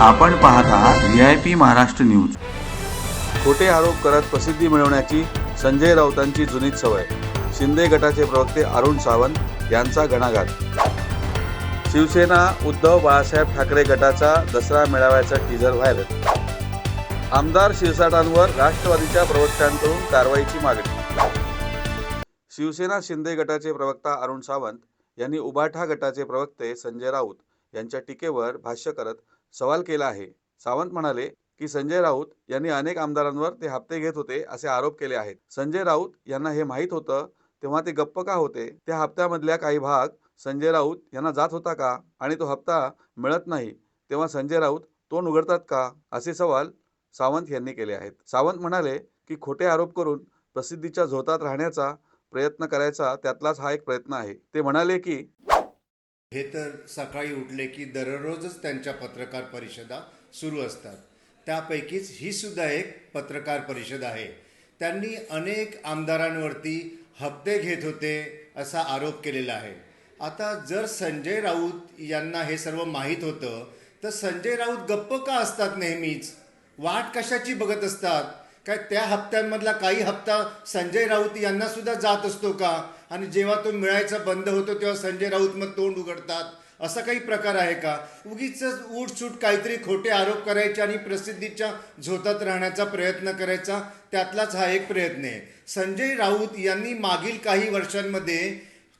आपण पाहत आहात V I P Maharashtra news. खोटे आरोप करत प्रसिद्धी मिळवण्याची संजय राऊतांची जुनीच सवय. शिंदे गटाचे प्रवक्ते अरुण सावंत यांचा घणाघात शिवसेना उद्धव बाळासाहेब ठाकरे गटाचा दसरा मेळाव्याचा टीझर व्हायरल आमदार शिरसाटांवर राष्ट्रवादीच्या प्रवक्त्यांकडून कारवाईची मागणी. शिवसेना शिंदे गटाचे प्रवक्ता अरुण सावंत यांनी उबाठा गटाचे प्रवक्ते संजय राऊत यांच्या टीकेवर भाष्य करत सवाल केला आहे. सावंत म्हणाले की संजय राऊत यांनी अनेक आमदारांवर ते हप्ते घेत होते असे आरोप केले आहेत. संजय राऊत यांना हे माहीत होतं तेव्हा ते गप्प का होते? त्या हप्त्यामधल्या काही भाग संजय राऊत यांना जात होता का? आणि तो हप्ता मिळत नाही तेव्हा संजय राऊत तोंड उघडतात का? असे सवाल सावंत यांनी केले आहेत. सावंत म्हणाले की खोटे आरोप करून प्रसिद्धीच्या झोतात राहण्याचा प्रयत्न करायचा त्यातलाच हा एक प्रयत्न आहे. ते म्हणाले की हे तर सकाळी उठले की दररोजच त्यांच्या पत्रकार परिषदा सुरू असतात. त्यापैकीच ही सुद्धा एक पत्रकार परिषद आहे. त्यांनी अनेक आमदारांवरती हप्ते घेत होते असा आरोप केलेला आहे. आता जर संजय राऊत यांना हे सर्व माहीत होतं तर संजय राऊत गप्प का असतात नेहमीच? वाट कशाची बघत असतात? काय त्या हप्त्यांमधला काही हप्ता संजय राऊत यांना सुद्धा जात असतो का? आणि जेव्हा तो मिळायचा बंद होतो तेव्हा संजय राऊत मग तोंड उघडतात. असा काही प्रकार आहे का? उगीच उठसूट काहीतरी खोटे आरोप करायचे आणि प्रसिद्धीच्या झोतात राहण्याचा प्रयत्न करायचा त्यातलाच हा एक प्रयत्न आहे. संजय राऊत यांनी मागील काही वर्षांमध्ये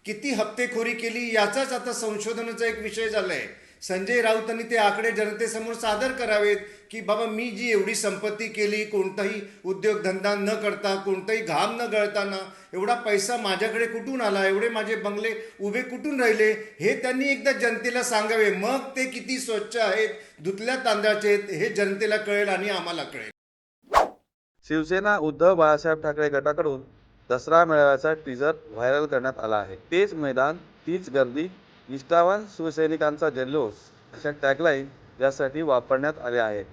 किती हप्तेखोरी केली याचाच आता संशोधनाचा एक विषय झालाय. संजय राऊतांनी ते आकडे जनतेसमोर सादर करावेत की बाबा मी जी एवढी संपत्ती केली कोणताही उद्योगधंदा न करता कोणताही घाम न गळताना एवढा पैसा माझ्याकडे कुठून आला एवढे माझे बंगले उभे कुठून राहिले हे त्यांनी एकदा जनतेला सांगावे. मग ते किती स्वच्छ आहेत धुतल्या तांदळाचे आहेत हे जनतेला कळेल आणि आम्हाला कळेल. शिवसेना उद्धव बाळासाहेब ठाकरे गटाकडून दसरा मेळाव्याचा टीझर व्हायरल करण्यात आला आहे. तेच मैदान तीच गर्दी निष्ठावान शिवसैनिकांचा जल्लोष अशा टॅगलाईन यासाठी वापरण्यात आले आहेत.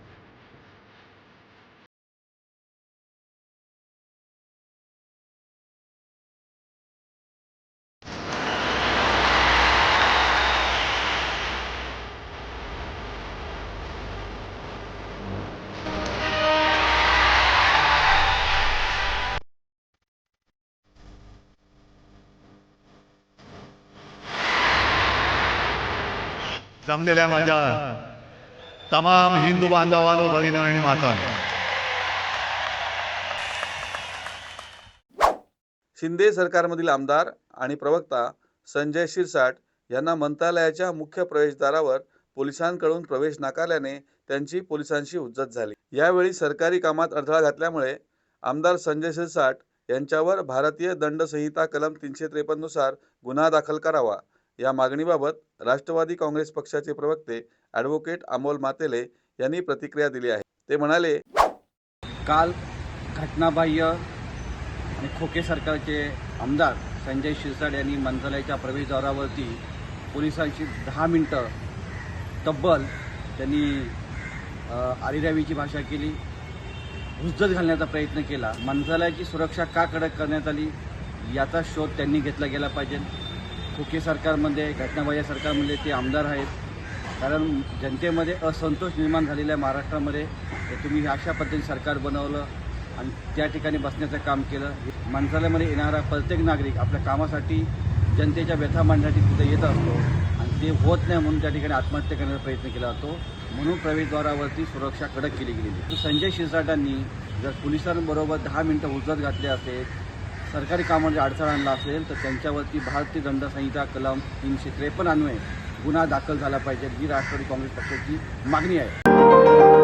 जमलेल्या माझ्या तमाम हिंदू बांधवांनो भगिनी आणि माता शिंदे सरकारमधील आमदार आणि प्रवक्ता संजय शिरसाट यांना मंत्रालयाच्या मुख्य प्रवेशद्वारावर पोलिसांकडून प्रवेश नाकारल्याने त्यांची पोलिसांशी उज्जत झाली. यावेळी सरकारी कामात अडथळा घातल्यामुळे आमदार संजय शिरसाट यांच्यावर भारतीय दंड संहिता कलम तीनशे त्रेपन्ननुसार गुन्हा दाखल करावा या मागणीबाबत राष्ट्रवादी काँग्रेस पक्षाचे प्रवक्ते ॲडव्होकेट अमोल मातेले यांनी प्रतिक्रिया दिली आहे. ते म्हणाले काल घटनाबाह्य आणि खोके सरकारचे आमदार संजय शिरसाट यांनी मंत्रालयाच्या प्रवेशद्वारावरती पोलिसांशी दहा मिनटं तब्बल त्यांनी आरिरावीची भाषा केली हुज्जत घालण्याचा प्रयत्न केला. मंत्रालयाची सुरक्षा का कडक करण्यात आली याचा शोध त्यांनी घेतला गेला पाहिजे. फुके सरकारमध्ये घटनाबाह्य सरकारमध्ये ते आमदार आहेत. कारण जनतेमध्ये असंतोष निर्माण झालेल्या महाराष्ट्रामध्ये. तर तुम्ही अशा पद्धतीने सरकार बनवलं आणि त्या ठिकाणी बसण्याचं काम केलं. मंत्रालयामध्ये येणारा प्रत्येक नागरिक आपल्या कामासाठी जनतेच्या व्यथा मांडण्यासाठी तिथे येत असतो. आणि ते होत नाही म्हणून त्या ठिकाणी आत्महत्या करण्याचा प्रयत्न केला जातो. म्हणून प्रवेशद्वारावरती सुरक्षा कडक केली गेलेली संजय शिरसाटांनी जर पोलिसांबरोबर दहा मिनटं हुज्जत घातले असेल सरकारी कामामध्ये अडथळा आणला असेल तर त्यांच्यावरती भारतीय दंड संहिता कलम तीनशे त्रेपन्न अन्वये गुन्हा दाखल झाला पाहिजे ही राष्ट्रवादी काँग्रेस पक्षाची मागणी आहे.